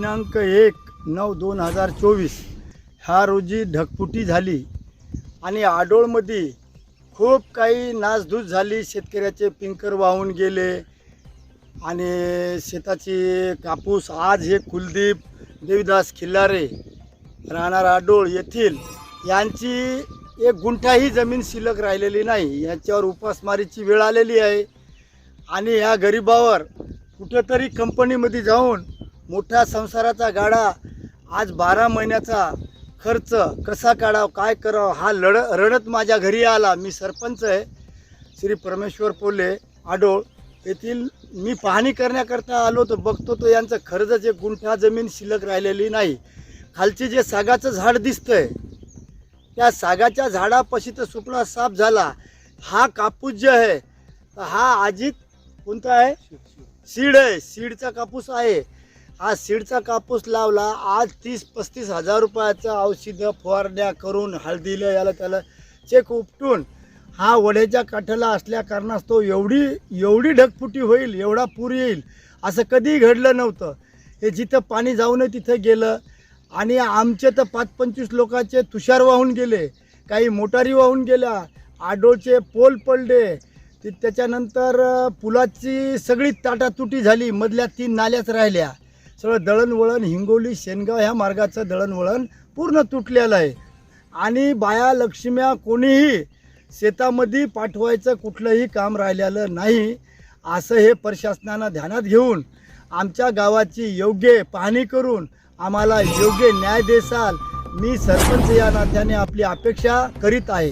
दिनांक एक नऊ दोन हजार चोवीस. ह्या रोजी ढगफुटी झाली आणि आडोळमध्ये खूप काही नासधूस झाली. शेतकऱ्याचे पिंकर वाहून गेले आणि शेताची कापूस आज हे कुलदीप देवीदास खिल्लारे राहणार आडोळ येथील यांची एक गुंठाही जमीन शिल्लक राहिलेली नाही. याच्यावर उपासमारीची वेळ आलेली आहे. आणि ह्या गरिबावर कुठेतरी कंपनीमध्ये जाऊन मोठ्या संसाराचा गाडा आज बारा महिन्याचा खर्च कसा काढावा काय करावं हा लढ रडत माझ्या घरी आला. मी सरपंच आहे. श्री परमेश्वर पोले आडोळ येथील मी पाहणी करण्याकरता आलो तर बघतो तो यांचं खर्चच एक गुंठा जमीन शिल्लक राहिलेली नाही. खालचे जे सागाचं झाड दिसतंय त्या सागाच्या झाडापाशी तर सुपडा साफ झाला. हा कापूस जे आहे हा अजित कोणता आहे? सीड आहे. सीडचा कापूस आहे. हा सीडचा कापूस लावला आज तीस पस्तीस हजार रुपयाचं औषधं फवारण्या करून हळदीला याला त्याला चेक उपटून हा वड्याच्या काठाला असल्या कारणास्तव एवढी एवढी ढगफुटी होईल एवढा पूर येईल असं कधीही घडलं नव्हतं. हे जिथं पाणी जाऊ नये तिथं गेलं आणि आमचे तर पाच पंचवीस लोकांचे तुषार वाहून गेले काही मोटारी वाहून गेल्या आडोळचे पोल पडले ते त्याच्यानंतर पुलाची सगळी ताटातुटी झाली मधल्या तीन नाल्याच राहिल्या. सगळं दळणवळण हिंगोली शेनगाव ह्या मार्गाचं दळणवळण पूर्ण तुटलेलं आहे. आणि बाया लक्ष्म्या कोणीही शेतामध्ये पाठवायचं कुठलंही काम राहिलेलं नाही असं हे प्रशासनानं ध्यानात घेऊन आमच्या गावाची योग्य पाहणी करून आम्हाला योग्य न्याय देसाल. मी सरपंच या नात्याने आपली अपेक्षा करीत आहे.